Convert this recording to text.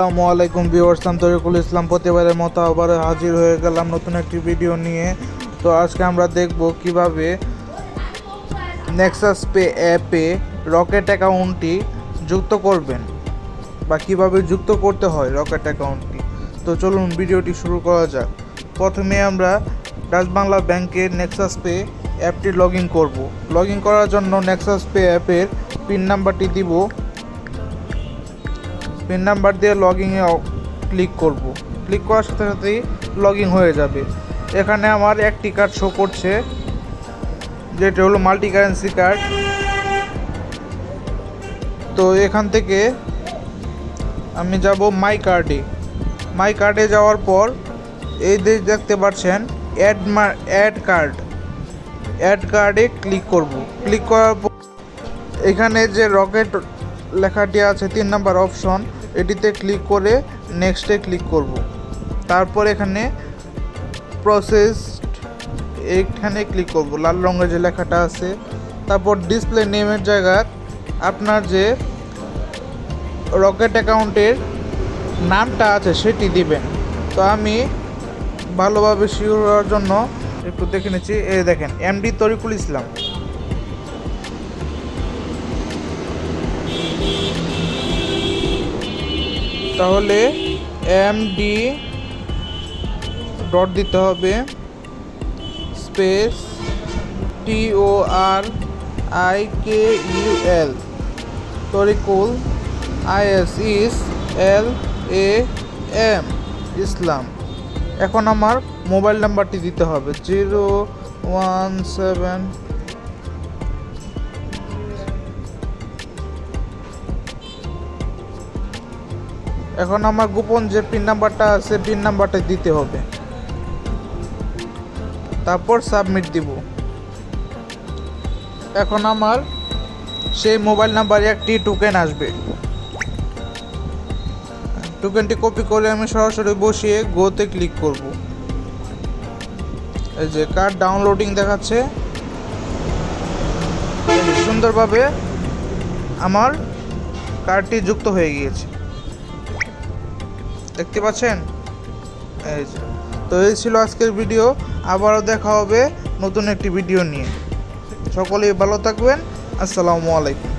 আসসালামু আলাইকুম ভিউয়ার্স, আমি তরিকুল ইসলাম প্রতিবারের মতো আবার হাজির হয়ে গেলাম নতুন একটি ভিডিও নিয়ে। তো আজকে আমরা দেখব কীভাবে নেক্সাস পে অ্যাপে রকেট অ্যাকাউন্টটি যুক্ত করবেন বা কীভাবে যুক্ত করতে হয় রকেট অ্যাকাউন্টটি তো চলুন ভিডিওটি শুরু করা যাক। প্রথমে আমরা ডাচ বাংলা ব্যাংকের নেক্সাস পে অ্যাপটি লগ ইন করব। লগ ইন করার জন্য নেক্সাস পে অ্যাপের পিন নাম্বারটি দিব পিন নাম্বার দিয়ে লগ ইনে ক্লিক করব। ক্লিক করার সাথে সাথেই লগ ইন হয়ে যাবে। এখানে আমার একটি কার্ড শো করছে, যেটা হলো মাল্টি কারেন্সি কার্ড তো এখান থেকে আমি যাব মাই কার্ডে মাই কার্ডে যাওয়ার পর এই যে দেখতে পাচ্ছেন অ্যাড মার অ্যাড কার্ড অ্যাড কার্ডে ক্লিক করব। ক্লিক করার পর এখানে যে রকেট লেখাটি আছে, তিন নাম্বার অপশন এটিতে ক্লিক করে নেক্সটে ক্লিক করব। তারপর এখানে প্রসেস এইখানে ক্লিক করব। লাল রঙের যে লেখাটা আছে। তারপর ডিসপ্লে নেমের জায়গায় আপনার যে রকেট অ্যাকাউন্টের নামটা আছে, সেটি দিবেন। তো আমি ভালোভাবে শিওর হওয়ার জন্য একটু দেখে নিচ্ছি। এ দেখেন এমডি তরিকুল ইসলাম। তাহলে এম ডি ডট দিতে হবে space T O R I K U L Tarikul I S is L A M Islam এখন আমার মোবাইল নাম্বারটি দিতে হবে জিরো ওয়ান সেভেন এখন আমার গোপন যে পিন নাম্বারটা আছে, পিন নাম্বারটা দিতে হবে। তারপর সাবমিট দিব। এখন আমার সেই মোবাইল নাম্বারে একটি টোকেন আসবে। টোকেনটি কপি করে আমি সরাসরি বসিয়ে গোতে ক্লিক করব। এই যে কার্ড ডাউনলোডিং দেখাচ্ছে। সুন্দরভাবে আমার কার্ডটি যুক্ত হয়ে গিয়েছে। দেখতে পাচ্ছেন? এই তো এই ছিল আজকের ভিডিও। আবারও দেখা হবে নতুন একটি ভিডিও নিয়ে। সকলেই ভালো থাকবেন। আসসালামু আলাইকুম।